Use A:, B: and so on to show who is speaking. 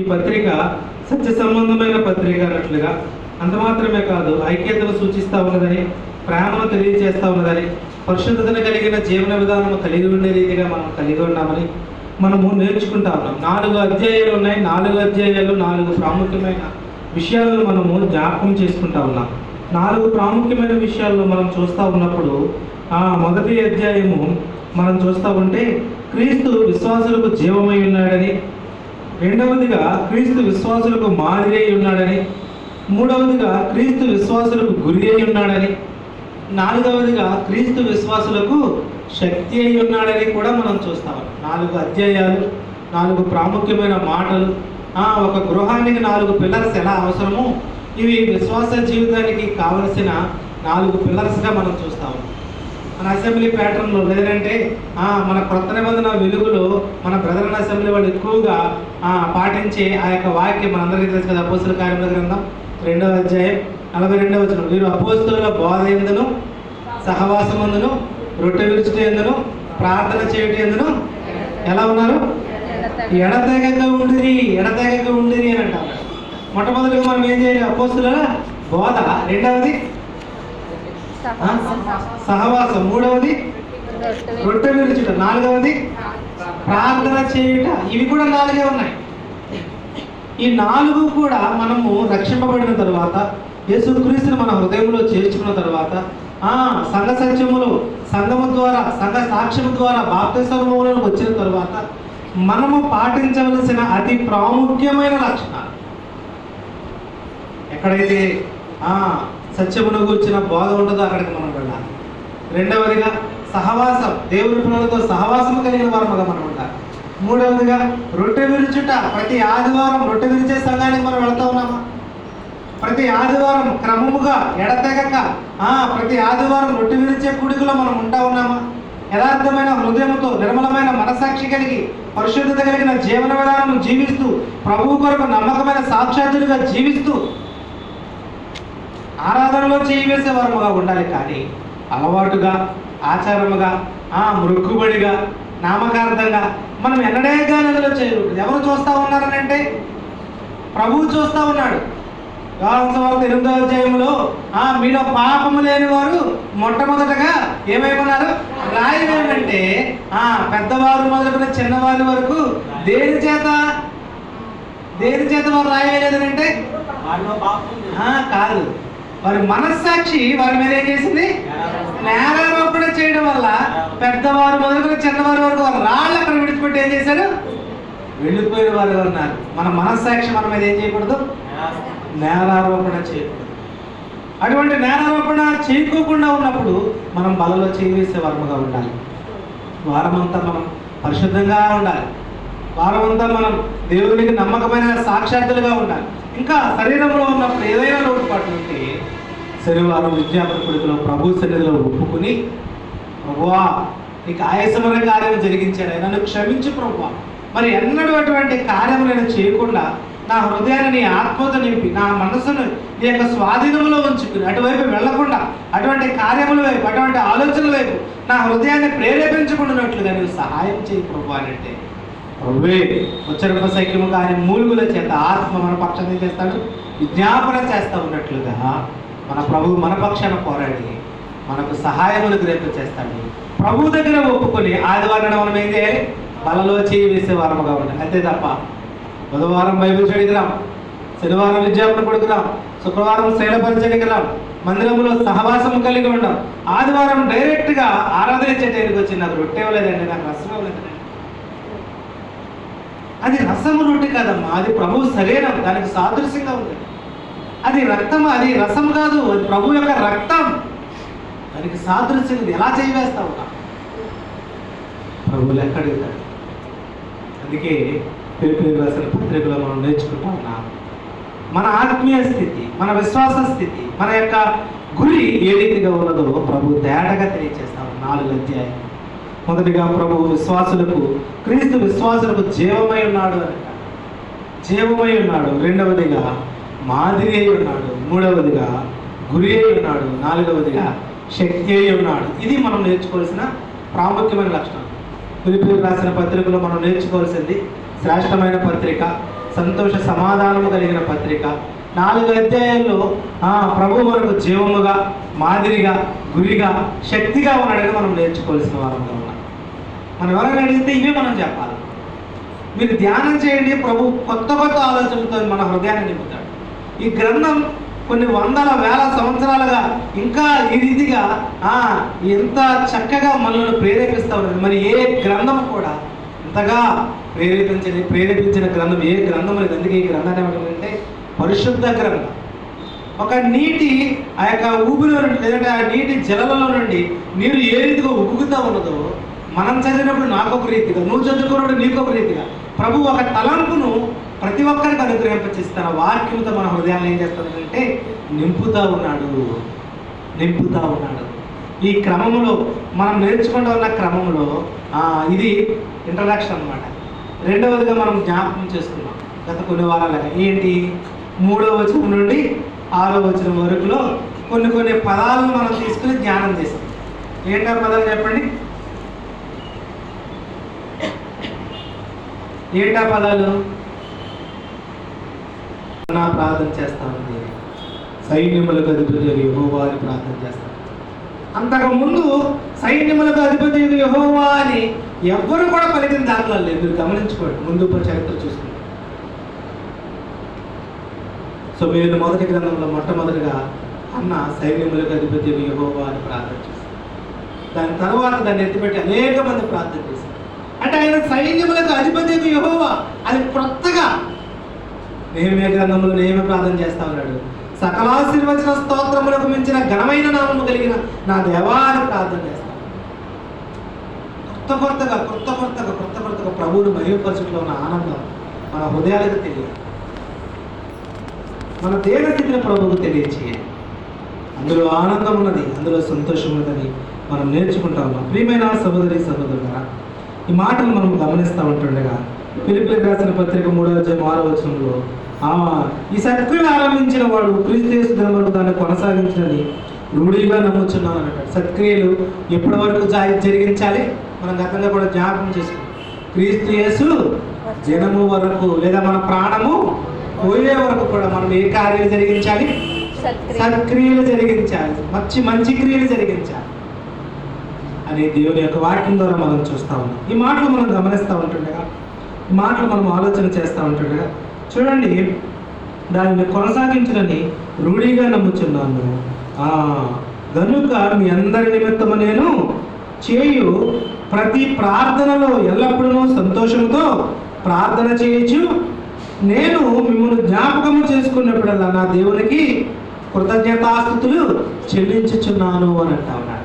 A: ఈ పత్రిక సత్య సంబంధమైన పత్రిక అన్నట్లుగా. అంత మాత్రమే కాదు ఐక్యతను సూచిస్తా ఉన్నదని ప్రేమను తెలియజేస్తా ఉన్నదని పరిశుద్ధతను కలిగిన జీవన విధానం కలిగి ఉండే రీతిగా మనం కలిగి ఉన్నామని మనము నేర్చుకుంటా ఉన్నాం. నాలుగు అధ్యాయాలు ఉన్నాయి. నాలుగు అధ్యాయాలు నాలుగు ప్రాముఖ్యమైన విషయాలను మనము జ్ఞాపకం చేసుకుంటా ఉన్నాం. నాలుగు ప్రాముఖ్యమైన విషయాల్లో మనం చూస్తూ ఉన్నప్పుడు ఆ మొదటి అధ్యాయము మనం చూస్తూ ఉంటే క్రీస్తు విశ్వాసులకు జీవమై ఉన్నాడని రెండవదిగా క్రీస్తు విశ్వాసులకు మాదిరి అయి ఉన్నాడని మూడవదిగా క్రీస్తు విశ్వాసులకు గురి అయి ఉన్నాడని నాలుగవదిగా క్రీస్తు విశ్వాసులకు శక్తి అయి ఉన్నాడని కూడా మనం చూస్తాం. నాలుగు అధ్యాయాలు నాలుగు ప్రాముఖ్యమైన మాటలు ఒక గృహానికి నాలుగు పిల్లర్స్ ఎలా అవసరమో ఇవి విశ్వాస జీవితానికి కావలసిన నాలుగు పిల్లర్స్గా మనం చూస్తాము మన అసెంబ్లీ ప్యాటర్న్లో లేదంటే మన కొత్త నిబంధన వెలుగులో మన ప్రధాన అసెంబ్లీ వాళ్ళు ఎక్కువగా పాటించే ఆ యొక్క వాక్యం మనందరికీ తెలుసు కదా అపోస్తుల కార్యముల గ్రంథం రెండవ అధ్యాయం నలభై రెండవ వచ్చిన వీరు అపోస్తుల బోధ ఎందును? సహవాసమందును రొట్టె విరుచుట ఎందును ప్రార్థన చేయటం ఎందును? ఎలా ఉన్నారు? ఎడతెగక ఉండిరి ఎడతెగక ఉండిరి అని అంటారు. మొట్టమొదటిగా మనం ఏం చేయాలి? అపోస్తుల బోధ. రెండవది సహవాసం. మూడవది రొట్టె విరుచుట నాలుగవది ప్రార్థన చేయుట. ఇవి కూడా నాలుగే ఉన్నాయి. ఈ నాలుగు కూడా మనము రక్షింపబడిన తర్వాత యేసుక్రీస్తుని మన హృదయంలో చేర్చుకున్న తర్వాత ఆ సంఘ సత్యములు సంఘము ద్వారా సంఘ సాక్ష్యము ద్వారా బాప్తిసమూలను వచ్చిన తర్వాత మనము పాటించవలసిన అతి ప్రాముఖ్యమైన లక్షణాలు. ఎక్కడైతే సత్యమును గురించిన బోధ ఉంటుందో అక్కడికి మనం వెళ్ళాలి. రెండవదిగా సహవాసం దేవుని పిల్లలతో సహవాసం కలిగిన వారముగా మనం ఉండాలి. మూడవదిగా రొట్టె విరుచుట ప్రతి ఆదివారం రొట్టె విరిచే సంఘానికి మనం వెళ్తా ఉన్నామా? ప్రతి ఆదివారం క్రమముగా ఎడతెగక ఆ ప్రతి ఆదివారం రొట్టె విరిచే కూడికలో మనం ఉంటా ఉన్నామా? యథార్థమైన హృదయంతో నిర్మలమైన మనసాక్షి కలిగి పరిశుద్ధత కలిగిన జీవన విధానం జీవిస్తూ ప్రభువు కొరకు నమ్మకమైన సాక్షాతులుగా జీవిస్తూ ఆరాధనలో చేయి వేసే వారముగా ఉండాలి కానీ అలవాటుగా ఆచారముగా ఆ మృక్కుబడిగా నామకార్థంగా మనం ఎన్నడే కానీ అందులో చేయకూడదు. ఎవరు చూస్తా ఉన్నారనంటే ప్రభువు చూస్తా ఉన్నాడు. వ్యవహార ఎనిమిదో అధ్యాయంలో ఆ మీలో పాపము లేని వారు మొట్టమొదటగా ఏమైపోయినారు రాయమేమంటే ఆ పెద్దవారు మొదలుకున్న చిన్నవారి వరకు దేని చేత? దేని చేత వారు రాయలేదనంటే ఆ, కాదు. వారి మనస్సాక్షి వారి మీద ఏం చేసింది? నేరారోపణ చేయడం వల్ల పెద్దవారు మొదలుకొని చిన్నవారి వరకు వారు రాళ్ళు అక్కడ విడిచిపెట్టి ఏం చేశారు? వెళ్ళిపోయిన వారు ఉన్నారు? మన మనస్సాక్షి మన మీద ఏం చేయకూడదు? నేరారోపణ చేయకూడదు. అటువంటి నేరారోపణ చేయకోకుండా ఉన్నప్పుడు మనం బలలో చేవేసే వర్మగా ఉండాలి. వారమంతా మనం పరిశుద్ధంగా ఉండాలి. వారమంతా మనం దేవునికి నమ్మకమైన సాక్షాత్తులుగా ఉండాలి. ఇంకా శరీరంలో ఉన్నప్పుడు ఏదైనా చేసి శనివారం విద్యాపన కొడుకులో ప్రభు సన్నిధిలో ఒప్పుకుని ప్రభువా నీకు ఆయాసమైన కార్యం జరిగించాడు. నన్ను క్షమించు ప్రభువా మరి ఎన్నడూ అటువంటి కార్యం నేను చేయకుండా నా హృదయాన్ని నీ ఆత్మతో నింపి నా మనసును నీ యొక్క స్వాధీనంలో ఉంచుకుని అటువైపు వెళ్ళకుండా అటువంటి కార్యముల వైపు అటువంటి ఆలోచనల వైపు నా హృదయాన్ని ప్రేరేపించుకుంటున్నట్లుగా నీవు సహాయం చేయి ప్రభు అని అంటే ప్రభువే ఉచ్చరింప సైక్యము కానీ మూలుగుల చేత ఆత్మ మన పక్షం చేస్తాడు? విజ్ఞాపన చేస్తా ఉన్నట్లుగా మన ప్రభు మన పక్షాన పోరాడి మనకు సహాయములు గ్రేపు చేస్తాడు. ప్రభు దగ్గర ఒప్పుకొని ఆదివారం మనం ఏం బలలో చేయి వేసే వారముగా ఉండాలి అంతే తప్ప బుధవారం బైబిల్ చదివిరాం శనివారం విద్యాపన కొడుకురాం శుక్రవారం శైలపరిచయకి రాం మందిరంలో సహవాసం కలిగి ఉండాం. ఆదివారం డైరెక్ట్గా ఆరాధన చేయడానికి వచ్చి నాకు రొట్టె నాకు రసం ఇవ్వలేదండి. అది రసము రొట్టె కాదమ్మా అది ప్రభు శరీరం దానికి సాదృశ్యంగా ఉంది. అది రక్తం అది రసం కాదు అది ప్రభు యొక్క రక్తం. దానికి సాదృశ్యం ఎలా చేయవేస్తావు? ప్రభు లెక్క అడుగుతాడు. అందుకే పేపర్ రాసిన పత్రికలో మనం నేర్చుకుంటా ఉన్నాం. మన ఆత్మీయ స్థితి మన విశ్వాస స్థితి మన యొక్క గురి ఏ రీతిగా ఉన్నదో ప్రభు తేటగా తెలియజేస్తాం నాలుగు అధ్యాయం మొదటిగా ప్రభు విశ్వాసులకు క్రీస్తు విశ్వాసులకు జీవమై ఉన్నాడు జీవమై ఉన్నాడు. రెండవదిగా మాదిరి అయి ఉన్నాడు. మూడవదిగా గురి అయి ఉన్నాడు. నాలుగవదిగా శక్తి అయి ఉన్నాడు. ఇది మనం నేర్చుకోవాల్సిన ప్రాముఖ్యమైన లక్షణం. పిలుపులకు రాసిన పత్రికలో మనం నేర్చుకోవాల్సింది శ్రేష్టమైన పత్రిక సంతోష సమాధానము కలిగిన పత్రిక. నాలుగు అధ్యాయాల్లో ఆ ప్రభు మనకు జీవముగా మాదిరిగా గురిగా శక్తిగా ఉన్నాడని మనం నేర్చుకోవాల్సిన వారంగా మనం ఎవరైనా అడిగితే ఇవే మనం చెప్పాలి. మీరు ధ్యానం చేయండి ప్రభు కొత్త కొత్త ఆలోచనలతో మన హృదయాన్ని నింపుతాడు. ఈ గ్రంథం కొన్ని వందల వేల సంవత్సరాలుగా ఇంకా ఈ రీతిగా ఆ, ఎంత చక్కగా మనల్ని ప్రేరేపిస్తూ ఉన్నది. మరి ఏ గ్రంథం కూడా ఇంతగా ప్రేరేపించని ప్రేరేపించిన గ్రంథం ఏ గ్రంథం లేదు అందుకే ఈ గ్రంథాన్ని ఏమంటుందంటే పరిశుద్ధ గ్రంథం. ఒక నీటి ఆ యొక్క ఊపిరిలో నుండి లేదంటే ఆ నీటి జలలలో నుండి నీరు ఏ రీతిగా ఉక్కుతూ ఉన్నదో మనం చదివినప్పుడు నాకు ఒక రీతిగా నువ్వు చదువుకున్నప్పుడు నీకొక రీతిగా ప్రభు ఒక తలంపును ప్రతి ఒక్కరికి అనుగ్రహింపచేస్తాను. వాక్యంతో మన హృదయాన్ని ఏం చేస్తానంటే నింపుతా ఉన్నాడు. నింపుతా ఉన్నాడు. ఈ క్రమంలో మనం నేర్చుకుంటూ ఉన్న క్రమంలో ఇది ఇంట్రడక్షన్ అన్నమాట. రెండవదిగా మనం జ్ఞాపకం చేసుకున్నాం గత కొన్ని వారాలుగా ఏంటి? మూడో వచనం నుండి ఆరో వచనం వరకులో కొన్ని కొన్ని పదాలను మనం తీసుకుని ధ్యానం చేస్తాం. ఏంటో పదాలు చెప్పండి? ఏంటా పదాలు? నా ప్రార్థన చేస్తామండి సైన్యములకు అధిపతి యహోవా అని ప్రార్థన చేస్తాం అంతకు ముందు సైన్యములకు అధిపతి యహోవా అని ఎవ్వరు కూడా పలికిన దాఖలా లేదు మీరు గమనించుకోండి ముందు చరిత్ర చూసుకోండి సో మీరు మొదటి గ్రంథంలో మొట్టమొదటిగా అన్న సైన్యములకు అధిపతి యహోవా అని ప్రార్థన చేశారు దాని తర్వాత దాన్ని ఎత్తిపెట్టి అనేక మంది ప్రార్థన చేశారు. అంటే ఆయన సైన్యములకు అధిపతి యహోవా. అది కొత్తగా నేమే గ్రంథంలో నేమే ప్రార్థన చేస్తా ఉన్నాడు. సకలాశీర్వచన స్తోత్రములకు మించిన ఘనమైన నామము కలిగిన నా దేవాన్ని ప్రార్థన చేస్తాను కొత్త కొత్తగా కొత్త కొత్తగా కొత్త కొత్తగా ప్రభువుని మహిమపరచుట్లో ఉన్న ఆనందం మన హృదయాలకు తెలియదు మన దేహ ప్రభువుకు తెలియచేయాలి. అందులో ఆనందం ఉన్నది అందులో సంతోషం ఉన్నదని మనం నేర్చుకుంటా ఉన్నాం. ప్రియమైన సహోదరి సహోదరులరా ఈ మాటలు మనం గమనిస్తూ ఉంటుండగా పిలుపులకు రాసిన పత్రిక మూడో అధ్యాయం ఆరో వచనంలో ఆ ఈ సత్క్రియ ఆరంభించిన వాడు క్రీస్తు యేసు దినం వరకు దాన్ని కొనసాగించినని రూఢిగా నమ్ముచున్నాను అంటాడు. సత్క్రియలు ఎప్పటి వరకు జరిగించాలి? మనం గతంగా కూడా జ్ఞాపకం చేసుకున్నాం. క్రీస్తు యేసు జనము వరకు లేదా మన ప్రాణము పోయే వరకు కూడా మనం ఏ కార్యాలు జరిగించాలి? సత్క్రియలు జరిగించాలి. మంచి మంచి క్రియలు జరిగించాలి. అని దేవుని యొక్క వాక్యం ద్వారా మనం చూస్తూ ఉన్నాం. ఈ మాటలు మనం గమనిస్తూ ఉంటుండగా ఈ మాటలు మనం ఆలోచన చేస్తూ ఉంటుండగా చూడండి దానిని కొనసాగించడని రూఢిగా నమ్ముచున్నాను. ఆ, గనుక మీ అందరి నిమిత్తము నేను చేయు ప్రతి ప్రార్థనలో ఎల్లప్పుడూ సంతోషంతో ప్రార్థన చేయొచ్చు నేను మిమ్మల్ని జ్ఞాపకము చేసుకున్నప్పుడల్లా నా దేవునికి కృతజ్ఞతాస్థుతులు చెల్లించుచున్నాను అని అంటా ఉన్నాడు.